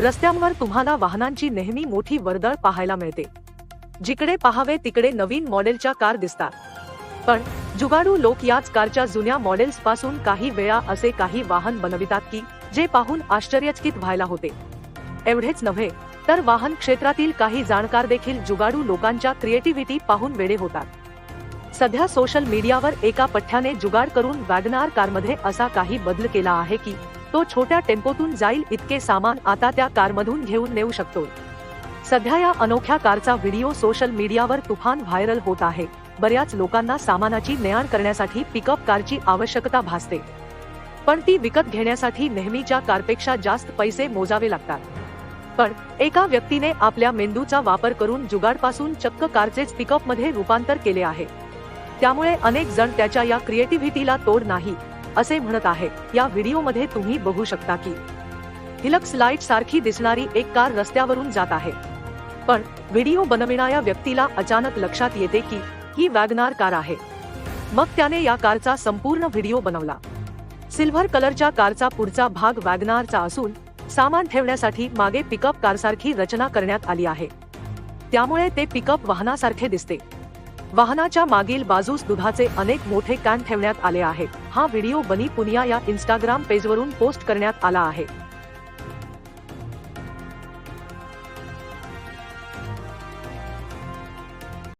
रस्त्यांवर तुम्हाला वाहनांची नेहमी मोठी वर्दळ पाहायला मिळते. जिकडे पाहावे तिकडे नवीन मॉडेलच्या कार दिसतात. पण जुगाडू लोक याच कारच्या जुन्या मॉडेल्सपासून काही वेळा असे काही वाहन बनवितात की जे पाहून आश्चर्यचकित व्हायला होते. एवढेच नव्हे तर वाहन क्षेत्रातील काही जाणकार देखील जुगाडू लोकांच्या क्रिएटिव्हिटी पाहून वेडे होतात. सध्या सोशल मीडियावर एका पठ्याने जुगाड करून वॅगनार कारमध्ये असा काही बदल केला आहे की तो छोट्या टेम्पोतून जाईल इतके सामान आता त्या कारमधून घेऊन नेऊ शकतो सध्या या अनोख्या कारचा व्हिडिओ सोशल मीडियावर तुफान व्हायरल होत आहे. बऱ्याच लोकांना सामानाची नेआण करण्यासाठी पिकअप कारची आवश्यकता भासते. पण ती विकत घेण्यासाठी नेहमीच्या कारपेक्षा जास्त पैसे मोजावे लागतात. पण एका व्यक्तीने आपल्या मेंदूचा वापर करून जुगाडपासून चक्क कारचेच पिकअपमध्ये रूपांतर केले आहे. त्यामुळे अनेक जण त्याच्या या क्रिएटिव्हिटीला तोड नाही. असे म्हणत आहे. या व्हिडिओमध्ये तुम्ही बघू शकता की हिलक्स लाइट सारखी दिसणारी एक कार रस्त्यावरून जात आहे. पण व्हिडिओ बनविणाऱ्या व्यक्तीला अचानक लक्षात येते की ही वॅगनार कार आहे. मग त्याने या कारचा संपूर्ण व्हिडिओ बनवला. सिल्व्हर कलरच्या कारचा पुढचा भाग वॅगनारचा असून सामान ठेवण्यासाठी मागे पिकअप कारसारखी रचना करण्यात आली आहे. त्यामुळे ते पिकअप वाहनासारखे दिसते. वाहनाच्या मागील बाजूस दुधाचे अनेक मोठे कॅन ठेवण्यात आले आहेत. हा व्हिडिओ बनी पुनिया या इंस्टाग्राम पेजवरून पोस्ट करण्यात आला आहे.